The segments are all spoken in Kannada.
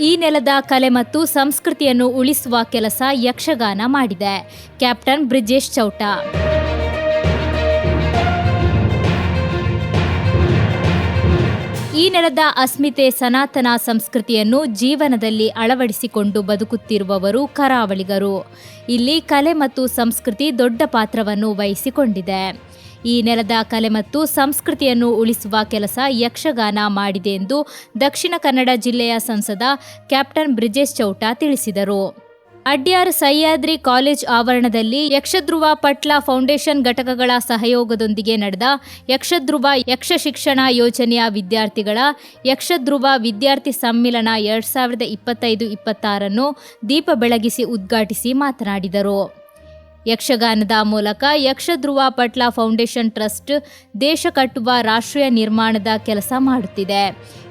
ಈ ನೆಲದ ಕಲೆ ಮತ್ತು ಸಂಸ್ಕೃತಿಯನ್ನು ಉಳಿಸುವ ಕೆಲಸ ಯಕ್ಷಗಾನ ಮಾಡಿದೆ. ಕ್ಯಾಪ್ಟನ್ ಬ್ರಿಜೇಶ್ ಚೌಟ. ನೆಲದ ಅಸ್ಮಿತೆ ಸನಾತನ ಸಂಸ್ಕೃತಿಯನ್ನು ಜೀವನದಲ್ಲಿ ಅಳವಡಿಸಿಕೊಂಡು ಬದುಕುತ್ತಿರುವವರು ಕರಾವಳಿಗರು. ಇಲ್ಲಿ ಕಲೆ ಮತ್ತು ಸಂಸ್ಕೃತಿ ದೊಡ್ಡ ಪಾತ್ರವನ್ನು ವಹಿಸಿಕೊಂಡಿದೆ. ಈ ನೆಲದ ಕಲೆ ಮತ್ತು ಸಂಸ್ಕೃತಿಯನ್ನು ಉಳಿಸುವ ಕೆಲಸ ಯಕ್ಷಗಾನ ಮಾಡಿದೆ ಎಂದು ದಕ್ಷಿಣ ಕನ್ನಡ ಜಿಲ್ಲೆಯ ಸಂಸದ ಕ್ಯಾಪ್ಟನ್ ಬ್ರಿಜೇಶ್ ಚೌಟ ತಿಳಿಸಿದರು. ಅಡ್ಯಾರ್ ಸಹ್ಯಾದ್ರಿ ಕಾಲೇಜ್ ಆವರಣದಲ್ಲಿ ಯಕ್ಷಧ್ರುವ ಪಟ್ಲ ಫೌಂಡೇಶನ್ ಘಟಕಗಳ ಸಹಯೋಗದೊಂದಿಗೆ ನಡೆದ ಯಕ್ಷಧ್ರುವ ಯಕ್ಷ ಶಿಕ್ಷಣ ಯೋಜನೆಯ ವಿದ್ಯಾರ್ಥಿಗಳ ಯಕ್ಷಧ್ರುವ ವಿದ್ಯಾರ್ಥಿ ಸಮ್ಮಿಲನ ಎರಡ್ ಸಾವಿರದ ಇಪ್ಪತ್ತೈದು ಇಪ್ಪತ್ತಾರನ್ನು ದೀಪ ಬೆಳಗಿಸಿ ಉದ್ಘಾಟಿಸಿ ಮಾತನಾಡಿದರು. ಯಕ್ಷಗಾನದ ಮೂಲಕ ಯಕ್ಷಧ್ರುವ ಪಟ್ಲ ಫೌಂಡೇಶನ್ ಟ್ರಸ್ಟ್ ದೇಶ ಕಟ್ಟುವ ರಾಷ್ಟ್ರೀಯ ನಿರ್ಮಾಣದ ಕೆಲಸ ಮಾಡುತ್ತಿದೆ.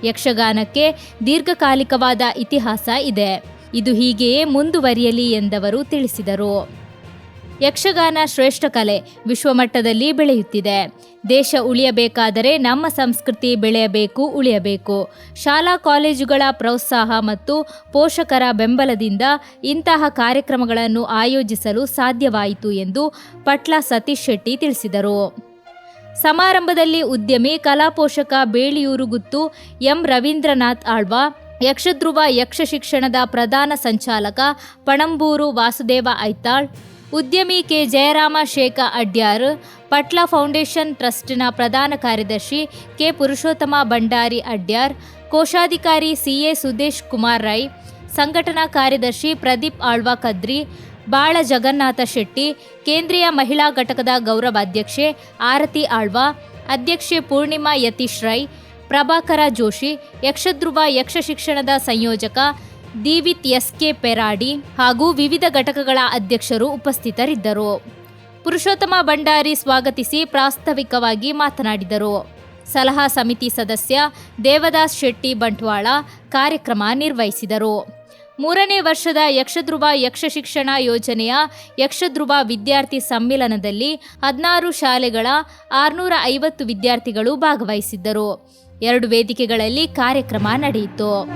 ಯಕ್ಷಗಾನಕ್ಕೆ ದೀರ್ಘಕಾಲಿಕವಾದ ಇತಿಹಾಸ ಇದೆ. ಇದು ಹೀಗೆಯೇ ಮುಂದುವರಿಯಲಿ ಎಂದವರು ತಿಳಿಸಿದರು. ಯಕ್ಷಗಾನ ಶ್ರೇಷ್ಠ ಕಲೆ ವಿಶ್ವಮಟ್ಟದಲ್ಲಿ ಬೆಳೆಯುತ್ತಿದೆ. ದೇಶ ಉಳಿಯಬೇಕಾದರೆ ನಮ್ಮ ಸಂಸ್ಕೃತಿ ಬೆಳೆಯಬೇಕು, ಉಳಿಯಬೇಕು. ಶಾಲಾ ಕಾಲೇಜುಗಳ ಪ್ರೋತ್ಸಾಹ ಮತ್ತು ಪೋಷಕರ ಬೆಂಬಲದಿಂದ ಇಂತಹ ಕಾರ್ಯಕ್ರಮಗಳನ್ನು ಆಯೋಜಿಸಲು ಸಾಧ್ಯವಾಯಿತು ಎಂದು ಪಟ್ಲ ಸತೀಶ್ ಶೆಟ್ಟಿ ತಿಳಿಸಿದರು. ಸಮಾರಂಭದಲ್ಲಿ ಉದ್ಯಮಿ ಕಲಾಪೋಷಕ ಬೇಳಿಯೂರು ಗುತ್ತು ಎಂ. ರವೀಂದ್ರನಾಥ್ ಆಳ್ವ ಯಕ್ಷಧ್ರುವ ಯಕ್ಷ ಶಿಕ್ಷಣದ ಪ್ರಧಾನ ಸಂಚಾಲಕ ಪಣಂಬೂರು ವಾಸುದೇವ ಐತಾಳ್, ಉದ್ಯಮಿ ಕೆ. ಜಯರಾಮ ಶೇಖ ಅಡ್ಯಾರ್, ಪಟ್ಲ ಫೌಂಡೇಶನ್ ಟ್ರಸ್ಟ್ನ ಪ್ರಧಾನ ಕಾರ್ಯದರ್ಶಿ ಕೆ. ಪುರುಷೋತ್ತಮ ಭಂಡಾರಿ ಅಡ್ಯಾರ್, ಕೋಶಾಧಿಕಾರಿ ಸಿ. ಎ. ಸುದೇಶ್ ಕುಮಾರ್ ರೈ, ಸಂಘಟನಾ ಕಾರ್ಯದರ್ಶಿ ಪ್ರದೀಪ್ ಆಳ್ವಾ ಕದ್ರಿ, ಬಾಳ ಜಗನ್ನಾಥ ಶೆಟ್ಟಿ, ಕೇಂದ್ರೀಯ ಮಹಿಳಾ ಘಟಕದ ಗೌರವಾಧ್ಯಕ್ಷೆ ಆರತಿ ಆಳ್ವ, ಅಧ್ಯಕ್ಷೆ ಪೂರ್ಣಿಮಾ ಯತೀಶ್ ರೈ ಪ್ರಭಾಕರ ಜೋಶಿ, ಯಕ್ಷಧ್ರುವ ಯಕ್ಷ ಶಿಕ್ಷಣದ ಸಂಯೋಜಕ ದೀವಿತ್ ಎಸ್ಕೆ ಪೆರಾಡಿ ಹಾಗೂ ವಿವಿಧ ಘಟಕಗಳ ಅಧ್ಯಕ್ಷರು ಉಪಸ್ಥಿತರಿದ್ದರು. ಪುರುಷೋತ್ತಮ ಭಂಡಾರಿ ಸ್ವಾಗತಿಸಿ ಪ್ರಾಸ್ತಾವಿಕವಾಗಿ ಮಾತನಾಡಿದರು. ಸಲಹಾ ಸಮಿತಿ ಸದಸ್ಯ ದೇವದಾಸ್ ಶೆಟ್ಟಿ ಬಂಟ್ವಾಳ ಕಾರ್ಯಕ್ರಮ ನಿರ್ವಹಿಸಿದರು. ಮೂರನೇ ವರ್ಷದ ಯಕ್ಷಧ್ರುವ ಯಕ್ಷ ಶಿಕ್ಷಣ ಯೋಜನೆಯ ಯಕ್ಷಧ್ರುವ ವಿದ್ಯಾರ್ಥಿ ಸಮ್ಮಿಲನದಲ್ಲಿ ಹದಿನಾರು ಶಾಲೆಗಳ ಆರುನೂರ ಐವತ್ತು ವಿದ್ಯಾರ್ಥಿಗಳು ಭಾಗವಹಿಸಿದ್ದರು. ಎರಡು ವೇದಿಕೆಗಳಲ್ಲಿ ಕಾರ್ಯಕ್ರಮ ನಡೆಯಿತು.